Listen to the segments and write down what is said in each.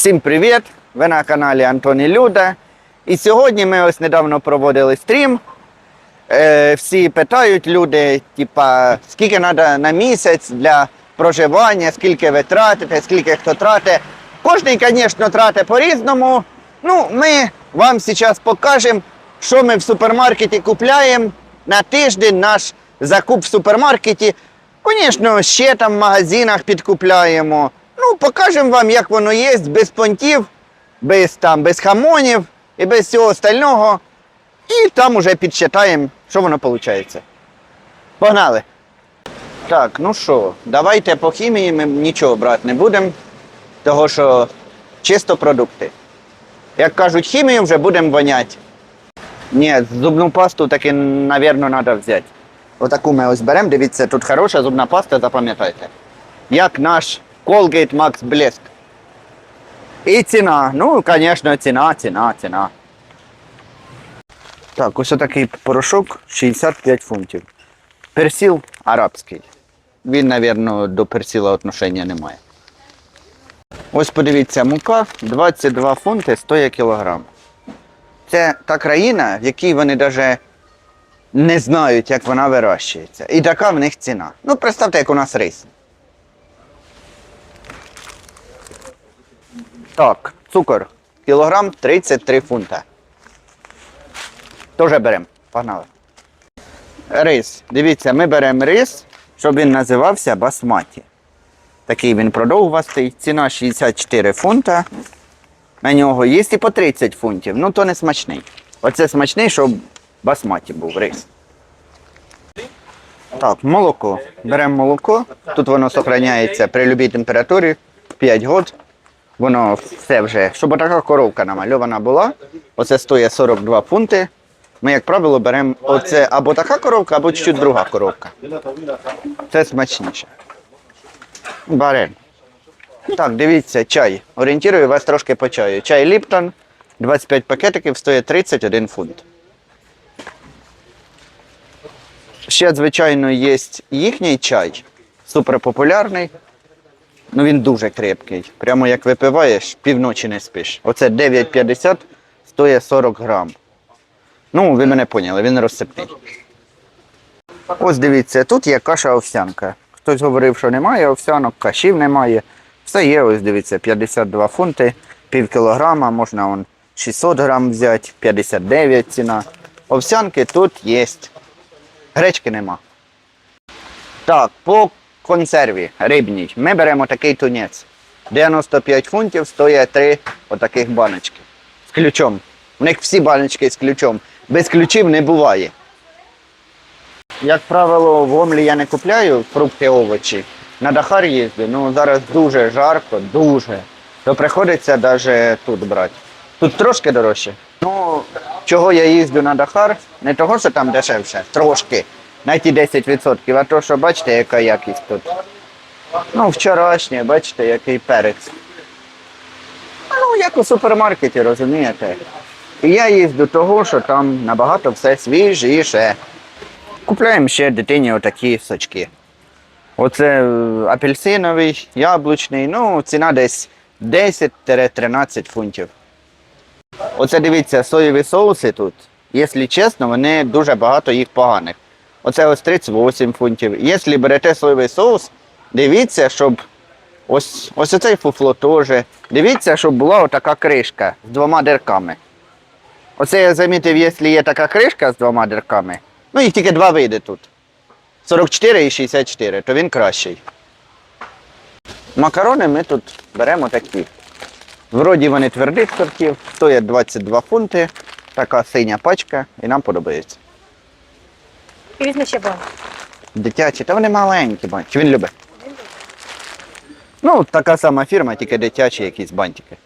Всім привіт! Ви на каналі Антоні Люда. І сьогодні ми ось недавно проводили стрім. Е, всі питають люди, типа, скільки треба на місяць для проживання, скільки ви тратите, скільки хто тратить. Кожний, звісно, тратить по-різному. Ну, ми вам зараз покажемо, що ми в супермаркеті купляємо на тиждень наш закуп в супермаркеті. Звісно, ще там в магазинах підкупляємо. Ну, покажемо вам, як воно є, без понтів, без, там, без хамонів і без всього остального. І там уже підсчитаємо, що воно виходить. Погнали! Так, ну що, давайте по хімії ми нічого брати не будемо, того що чисто продукти. Як кажуть, хімію вже будемо воняти. Ні, зубну пасту таки, напевно, треба взяти. Отаку ми ось беремо, дивіться, тут хороша зубна паста, запам'ятайте. Як наш Colgate Max Блеск. І ціна. Ну, звісно, ціна, ціна, ціна. Так, ось такий порошок 65 фунтів. Персіл арабський. Він, мабуть, до персіла отношення не має. Ось подивіться, мука 22 фунти 100 кілограм. Це та країна, в якій вони навіть не знають, як вона вирощується. І така в них ціна. Ну, представте, як у нас рис. Так, цукор. Кілограм 33 фунта. Тоже беремо. Погнали. Рис. Дивіться, ми беремо рис, щоб він називався басматі. Такий він продовгувастий. Ціна 64 фунта. На нього є і по 30 фунтів. Ну, то не смачний. Оце смачний, щоб басматі був рис. Так, молоко. Беремо молоко. Тут воно зберігається при будь-якій температурі 5 років. Воно все вже, щоб така коровка намальована була. Оце стоїть 42 фунти. Ми, як правило, беремо оце або така коровка, або чуть друга коровка. Це смачніше. Беремо. Так, дивіться, чай. Орієнтую вас трошки по чаю. Чай Ліптон, 25 пакетиків, стоїть 31 фунт. Ще, звичайно, є їхній чай, суперпопулярний. Ну він дуже крепкий. Прямо як випиваєш, півночі не спиш. Оце 9,50 стоїть 40 грам. Ну, ви мене поняли, він розсипний. Ось дивіться, тут є каша овсянка. Хтось говорив, що немає овсянок, кашів немає. Все є, ось дивіться, 52 фунти, пів кілограма, можна он 600 грам взяти, 59 ціна. Овсянки тут є. Гречки нема. Так, по консерві рибній ми беремо такий тунець. 95 фунтів стоїть три отаких баночки. З ключом. У них всі баночки з ключом. Без ключів не буває. Як правило, в Омлі я не купляю фрукти, овочі. На Дахар їздю, ну зараз дуже жарко, дуже. То приходиться навіть тут брати. Тут трошки дорожче. Ну, чого я їздю на Дахар? Не того, що там дешевше, трошки. На ті 10%, а то, що бачите, яка якість тут. Ну, вчорашнє, бачите, який перець. Ну, як у супермаркеті, розумієте. І я їздю того, що там набагато все свіжіше. Купляємо ще дитині отакі сочки. Оце е, апельсиновий, яблучний, ну, ціна десь 10-13 фунтів. Оце дивіться, соєві соуси тут. Якщо чесно, вони дуже багато їх поганих. Оце ось 38 фунтів. Якщо берете соєвий соус, дивіться, щоб ось ось оцей фуфло теж. Дивіться, щоб була отака кришка з двома дирками. Оце я замітив, якщо є така кришка з двома дирками, ну їх тільки два види тут. 44 і 64, то він кращий. Макарони ми тут беремо такі. Вроді вони твердих сортів, стоять 22 фунти, така синя пачка і нам подобається. І візьми ще банк. Дитячі, та вони маленькі бантики. Чи він любить? Ну, така сама фірма, тільки дитячі якісь бантики.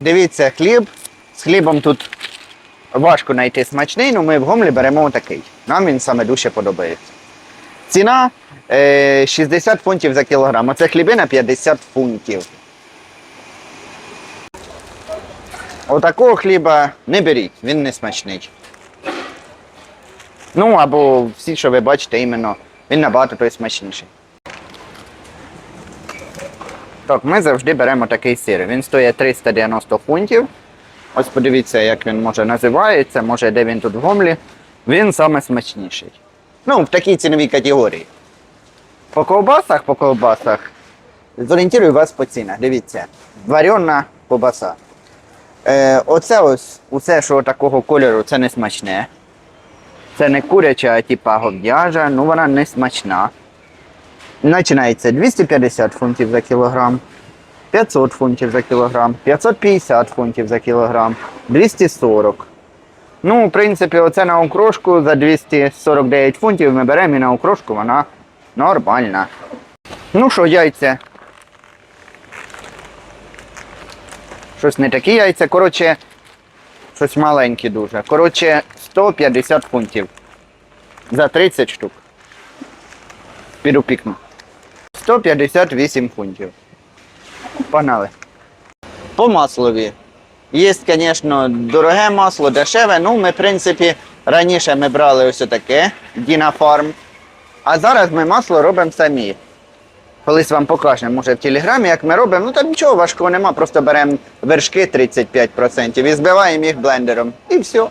Дивіться, хліб. З хлібом тут важко знайти смачний, але ми в гомлі беремо такий. Нам він саме дуже подобається. Ціна е, 60 фунтів за кілограм, а це хлібина 50 фунтів. Отакого хліба не беріть, він не смачний. Ну, або всі, що ви бачите, іменно, він набагато той смачніший. Так, ми завжди беремо такий сир. Він стоїть 390 фунтів. Ось подивіться, як він може називається, може де він тут в гомлі. Він саме смачніший. Ну, в такій ціновій категорії. По ковбасах, по ковбасах. Зорієнтую вас по цінах. Дивіться. Варена ковбаса. Е, оце ось, усе, що такого кольору, це не смачне. Це не куряча, а типа гов'яжа, ну вона не смачна. Починається 250 фунтів за кілограм, 500 фунтів за кілограм, 550 фунтів за кілограм, 240. Ну, в принципі, оце на окрошку за 249 фунтів ми беремо і на окрошку вона нормальна. Ну що, яйця. Щось не такі яйця. Коротше, щось маленькі дуже. Коротше, 150 фунтів. За 30 штук. Піду пікну. 158 фунтів. Погнали. По маслові. Є, звісно, дороге масло, дешеве. Ну, ми, в принципі, раніше ми брали ось таке Farm. А зараз ми масло робимо самі. Колись вам покажемо, може в телеграмі, як ми робимо. Ну там нічого важкого нема, просто беремо вершки 35% і збиваємо їх блендером. І все.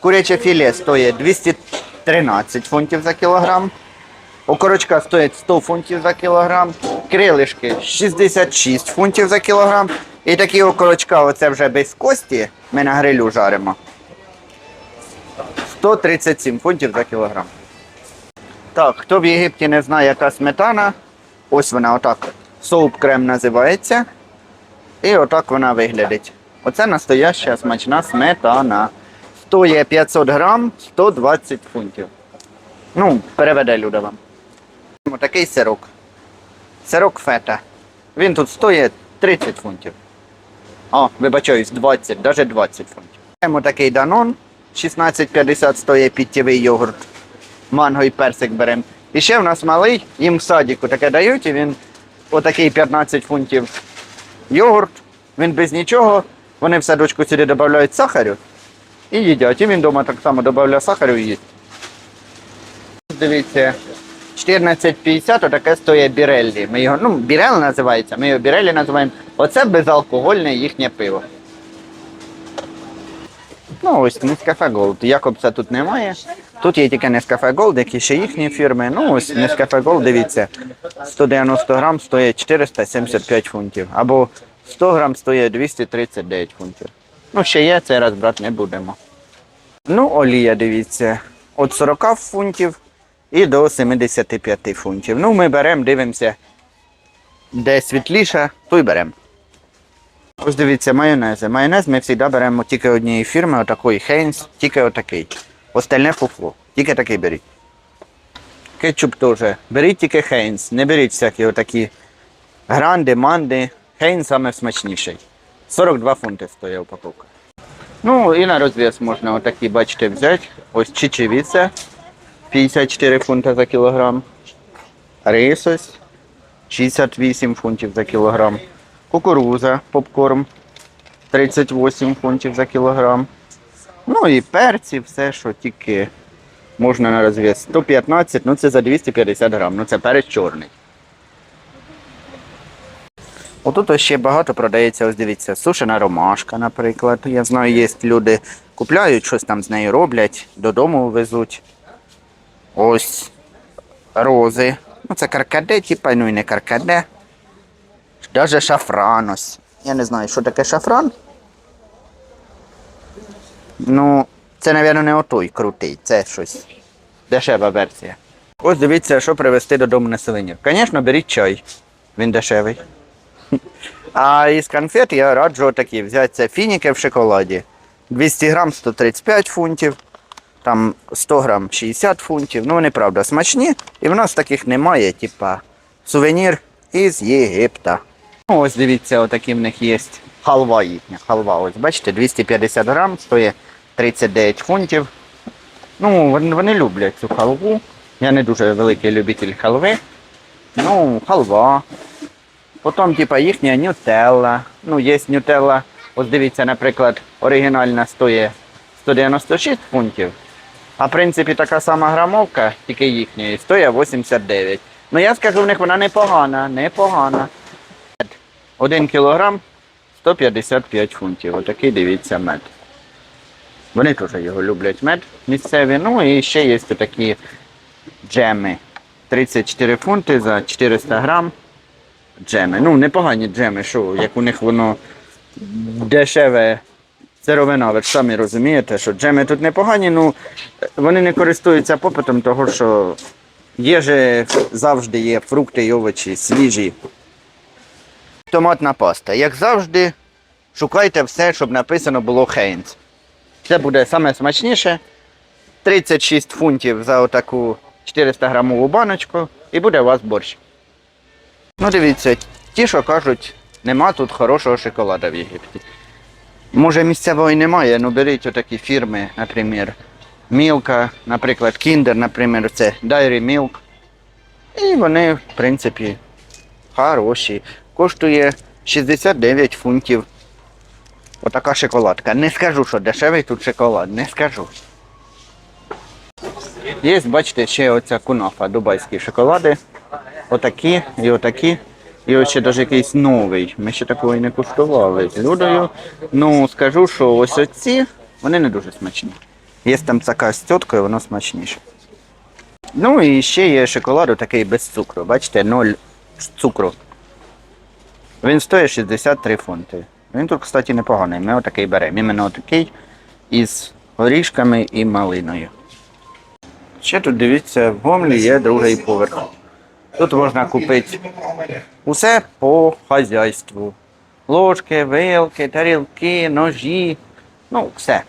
Куряче філе стоїть 213 фунтів за кілограм. Окорочка стоїть 100 фунтів за кілограм. Крилишки 66 фунтів за кілограм. І такі окорочка, оце вже без кості, ми на грилю жаримо. 137 фунтів за кілограм. Так, хто в Єгипті не знає, яка сметана, ось вона отак. Соуп крем називається. І отак вона виглядить. Оце настояща смачна сметана. Стоїть 500 грам, 120 фунтів. Ну, переведе люди вам. Такий сирок. Сирок фета. Він тут стоїть 30 фунтів. О, вибачаюсь, 20, навіть 20 фунтів. Маємо такий данон. 16,50 стоїть підтєвий йогурт. Манго і персик беремо. І ще в нас малий, їм в садіку таке дають, і він отакий 15 фунтів йогурт. Він без нічого. Вони в садочку сюди додають сахарю і їдять. І він вдома так само додає сахарю і їсть. Дивіться, 14,50 отаке стоїть біреллі. Ми його, ну, бірел називається, ми його біреллі називаємо. Оце безалкогольне їхнє пиво. Ну, ось Nescafe Gold. Якобса тут немає. Тут є тільки Nescafe Gold, які ще їхні фірми. Ну, ось Nescafe Gold, дивіться, 190 грам стоїть 475 фунтів. Або 100 грам стоїть 239 фунтів. Ну, ще є, цей раз брати не будемо. Ну, олія, дивіться, від 40 фунтів і до 75 фунтів. Ну, ми беремо, дивимося, де світліше, то й беремо. Ось дивіться, майонези. Майонез ми завжди беремо тільки однієї фірми, отакої Хейнс, тільки отакий. Остальне фуфло. Тільки такий беріть. Кетчуп теж. Беріть тільки Хейнс. Не беріть всякі отакі гранди, манди. Хейнс саме смачніший. 42 фунти стоїть упаковка. Ну і на розв'яз можна отакі, бачите, взяти. Ось чечевіця. 54 фунти за кілограм. Рис ось 68 фунтів за кілограм. Кукуруза, попкорн 38 фунтів за кілограм. Ну і перці, все, що тільки можна на розв'яз. 115, ну це за 250 грам. Ну це перець чорний. Отут ще багато продається, ось дивіться, сушена ромашка, наприклад. Я знаю, є люди купляють, щось там з нею роблять, додому везуть. Ось рози. Ну це каркаде, типа, ну і не каркаде. Даже шафран ось. Я не знаю, що таке шафран. Ну, це, мабуть, не отой крутий, це щось. Дешева версія. Ось дивіться, що привезти додому на сувенір. Звісно, беріть чай. Він дешевий. А із конфет я раджу такі взяти це фініки в шоколаді. 200 грам 135 фунтів, там 100 грам 60 фунтів. Ну, вони правда смачні. І в нас таких немає, типа сувенір із Єгипта. Ну, ось дивіться, отакі в них є халва їхня. Халва, ось бачите, 250 грам, стоїть 39 фунтів. Ну, вони люблять цю халву. Я не дуже великий любитель халви. Ну, халва. Потім, типа, їхня нютелла. Ну, є нютелла. Ось дивіться, наприклад, оригінальна стоїть 196 фунтів. А в принципі така сама грамовка, тільки їхньої, стоїть 89. Ну я скажу, в них вона непогана, непогана. Один кілограм 155 фунтів. Отакий дивіться мед. Вони теж його люблять мед місцеві. Ну і ще є такі джеми. 34 фунти за 400 грам. Джеми. Ну, непогані джеми, що як у них воно дешеве сировина, ви ж самі розумієте, що джеми тут непогані, ну вони не користуються попитом, того що є завжди є фрукти і овочі свіжі. Томатна паста. Як завжди, шукайте все, щоб написано було Хейнс. Це буде саме смачніше. 36 фунтів за отаку 400 грамову баночку і буде у вас борщ. Ну, дивіться, ті, що кажуть, нема тут хорошого шоколада в Єгипті. Може місцевого і немає, ну беріть отакі фірми, наприклад, Мілка, наприклад, Kinder, наприклад, це Dairy Milk. І вони, в принципі, хороші. Коштує 69 фунтів. Отака шоколадка. Не скажу, що дешевий тут шоколад, не скажу. Є, бачите, ще оця кунафа, дубайські шоколади. Отакі і отакі. І ось ще навіть якийсь новий. Ми ще такого і не куштували з Людою. Ну, скажу, що ось оці, вони не дуже смачні. Є там така з тіткою, воно смачніше. Ну і ще є шоколад такий без цукру. Бачите, 0 цукру. Він стоїть 63 фунти. Він тут, кстати, непоганий. Ми отакий беремо. Іменно отакий із горішками і малиною. Ще тут дивіться, в Гомлі є другий поверх. Тут можна купити усе по хазяйству. Ложки, вилки, тарілки, ножі. Ну, все.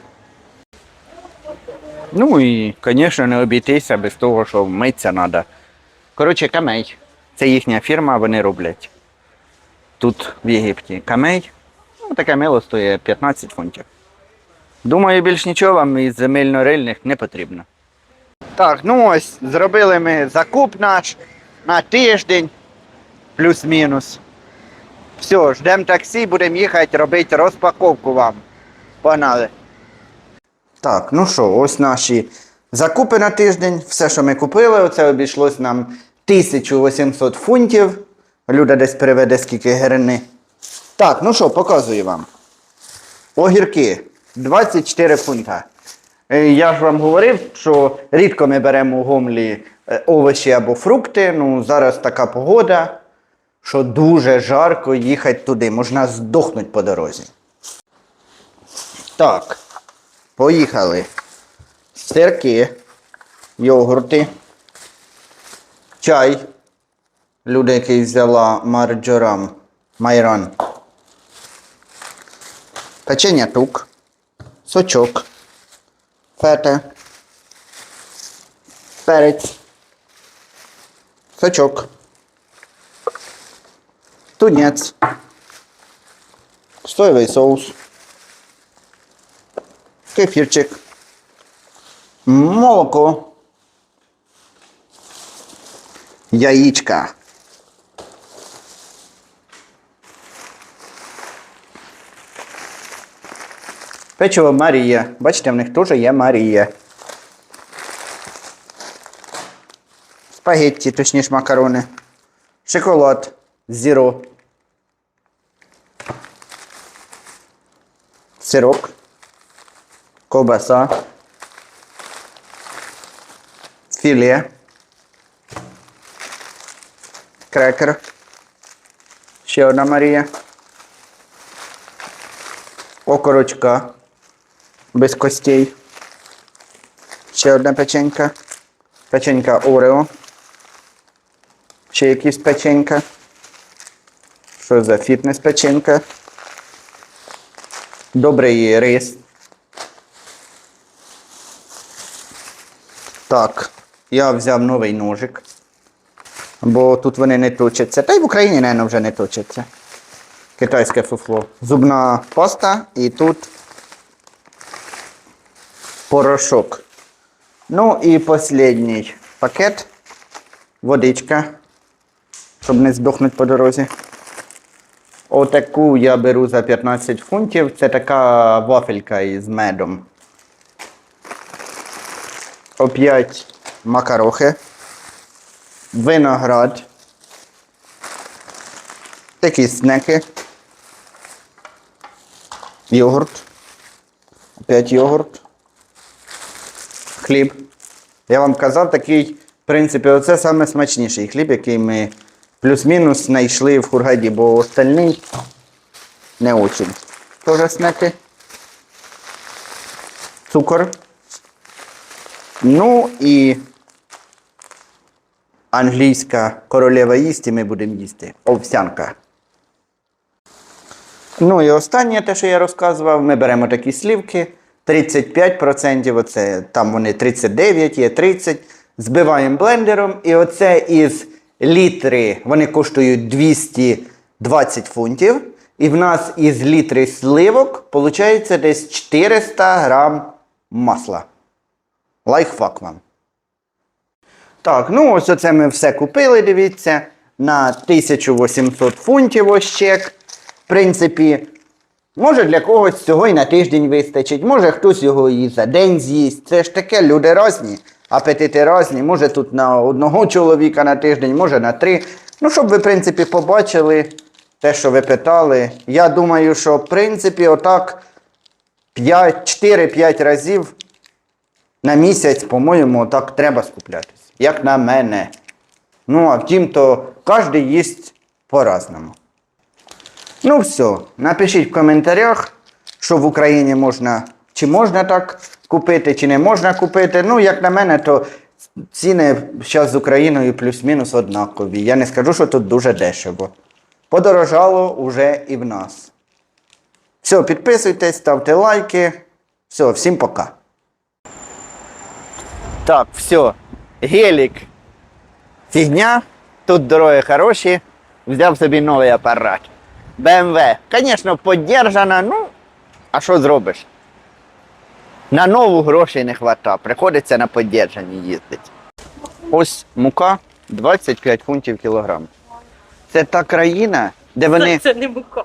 Ну і, звісно, не обійтися без того, що митися треба. Коротше, камей. Це їхня фірма, вони роблять. Тут в Єгипті камей. Ну, таке мило стоїть 15 фунтів. Думаю, більш нічого вам із земельно-рильних не потрібно. Так, ну ось зробили ми закуп наш на тиждень, плюс-мінус. Все, ждемо таксі, будемо їхати робити розпаковку вам. Погнали. Так, ну що, ось наші закупи на тиждень. Все, що ми купили, оце обійшлось нам 1800 фунтів. Люда десь переведе скільки гривни. Так, ну що, показую вам. Огірки 24 фунта. Е, Я ж вам говорив, що рідко ми беремо у гомлі е, овочі або фрукти. Ну, зараз така погода, що дуже жарко їхати туди. Можна здохнути по дорозі. Так, поїхали. Сирки, йогурти, чай. Люди, який взяла марджорам, майран. Печення тук, сочок, фета, перець, сочок, тунець, соєвий соус, кефірчик, молоко, яєчка. Печиво Марія. Бачите, в них теж є Марія. Спагетті, точніше макарони. Шоколад зіро. Сирок. Ковбаса. Філе. Крекер. Ще одна Марія. Окорочка без костей. Ще одна печенька. Печенька Орео. Ще якісь печенька. Що за фітнес печенька? Добрий рис. Так, я взяв новий ножик. Бо тут вони не точаться. Та й в Україні, мабуть, вже не точаться. Китайське фуфло. Зубна паста і тут порошок. Ну і останній пакет. Водичка. Щоб не здохнути по дорозі. Отаку я беру за 15 фунтів. Це така вафелька із медом. Оп'ять макарохи. виноград. Такі снеки. Йогурт. Опять йогурт. Хліб. Я вам казав, такий, в принципі, оце саме смачніший хліб, який ми плюс-мінус знайшли в Хургаді, бо остальний не очень. Тоже снеки. Цукор. Ну і англійська королева їсть, ми будемо їсти. Овсянка. Ну і останнє, те, що я розказував, ми беремо такі слівки. 35%, оце, там вони 39, є 30. Збиваємо блендером. І оце із літри, вони коштують 220 фунтів. І в нас із літри сливок виходить десь 400 грам масла. Лайфхак вам. Так, ну ось оце ми все купили, дивіться, на 1800 фунтів ось чек. В принципі, може для когось цього і на тиждень вистачить, може хтось його і за день з'їсть. Це ж таке, люди різні, апетити різні. Може тут на одного чоловіка на тиждень, може на три. Ну, щоб ви, в принципі, побачили те, що ви питали. Я думаю, що в принципі, отак 4-5 разів на місяць, по-моєму, так треба скуплятись. Як на мене. Ну, а втім, то кожен їсть по-разному. Ну, все, напишіть в коментарях, що в Україні можна, чи можна так купити, чи не можна купити. Ну, як на мене, то ціни зараз з Україною плюс-мінус однакові. Я не скажу, що тут дуже дешево. Подорожало уже і в нас. Все, підписуйтесь, ставте лайки. Все, всім пока. Так, все. Гелік. Фігня. Тут дороги хороші. Взяв собі новий апарат. BMW. Звісно, поддержана, ну, а що зробиш? На нову грошей не вистачає. Приходиться на поддержані їздити. Ось мука 25 фунтів кілограм. Це та країна, де вони. Це не мука.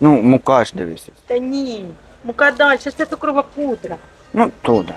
Ну, мука ж дивися. Та ні. Мука далі, це цукрова пудра. Ну, туди.